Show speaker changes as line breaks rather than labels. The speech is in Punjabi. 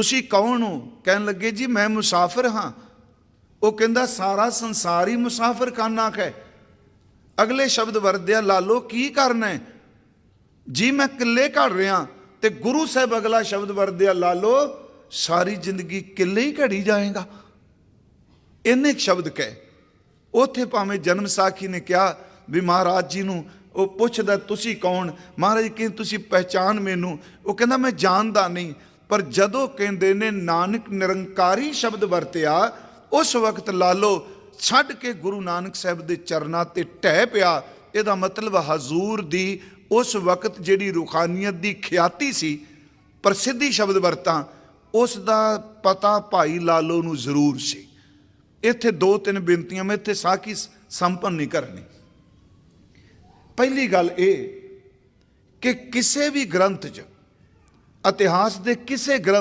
ਤੁਸੀਂ ਕੌਣ ਹੋ? ਕਹਿਣ ਲੱਗੇ, ਜੀ, ਮੈਂ ਮੁਸਾਫਰ ਹਾਂ। ਉਹ ਕਹਿੰਦਾ, ਸਾਰਾ ਸੰਸਾਰ ਹੀ ਮੁਸਾਫਰ ਖਾਨਾ ਹੈ। ਅਗਲੇ ਸ਼ਬਦ ਵਰਦਿਆ, ਲਾਲੋ, ਕੀ ਕਰਨਾ ਹੈ? ਜੀ, ਮੈਂ ਕਿੱਲੇ ਘੜ ਰਿਹਾ। ਤੇ ਗੁਰੂ ਸਾਹਿਬ ਅਗਲਾ ਸ਼ਬਦ ਵਰਦਿਆ, ਲਾਲੋ, ਸਾਰੀ ਜ਼ਿੰਦਗੀ ਕਿੱਲੇ ਹੀ ਘੜੀ ਜਾਏਗਾ। ਇੰਨੇ ਸ਼ਬਦ ਕਹੇ। ਉਥੇ ਭਾਵੇਂ ਜਨਮ ਸਾਖੀ ਨੇ ਕਿਹਾ ਵੀ ਮਹਾਰਾਜ ਜੀ ਨੂੰ ਉਹ ਪੁੱਛਦਾ, ਤੁਸੀਂ ਕੌਣ? ਮਹਾਰਾਜ ਕਿ ਤੁਸੀਂ ਪਹਿਚਾਨ ਮੈਨੂੰ। ਉਹ ਕਹਿੰਦਾ, ਮੈਂ ਜਾਣਦਾ ਨਹੀਂ। ਪਰ ਜਦੋਂ ਕਹਿੰਦੇ ਨੇ, ਨਾਨਕ ਨਿਰੰਕਾਰੀ ਸ਼ਬਦ ਵਰਤਿਆ, ਉਸ ਵਕਤ ਲਾਲੋ ਛੱਡ ਕੇ ਗੁਰੂ ਨਾਨਕ ਸਾਹਿਬ ਦੇ ਚਰਨਾਂ ਤੇ ਟਹਿ ਪਿਆ। ਇਹਦਾ ਮਤਲਬ ਹਜ਼ੂਰ ਦੀ ਉਸ ਵਕਤ ਜਿਹੜੀ ਰੂਖਾਨੀਅਤ ਦੀ ਖਿਆਤੀ ਸੀ, ਪ੍ਰਸਿੱਧੀ ਸ਼ਬਦ ਵਰਤਾਂ, ਉਸ ਦਾ ਪਤਾ ਭਾਈ ਲਾਲੋ ਨੂੰ ਜ਼ਰੂਰ ਸੀ। ਇੱਥੇ ਦੋ ਤਿੰਨ ਬੇਨਤੀਆਂ ਮੈਂ ਇੱਥੇ ਸਾਕੀ ਸੰਪੰਨ ਨਹੀਂ ਕਰਨੀ ਪਹਿਲੀ ਗੱਲ ਇਹ ਕਿ ਕਿਸੇ ਵੀ ਗ੍ਰੰਥ 'ਚ ਇਤਿਹਾਸ ਦੇ ਕਿਸੇ ਗ੍ਰੰਥ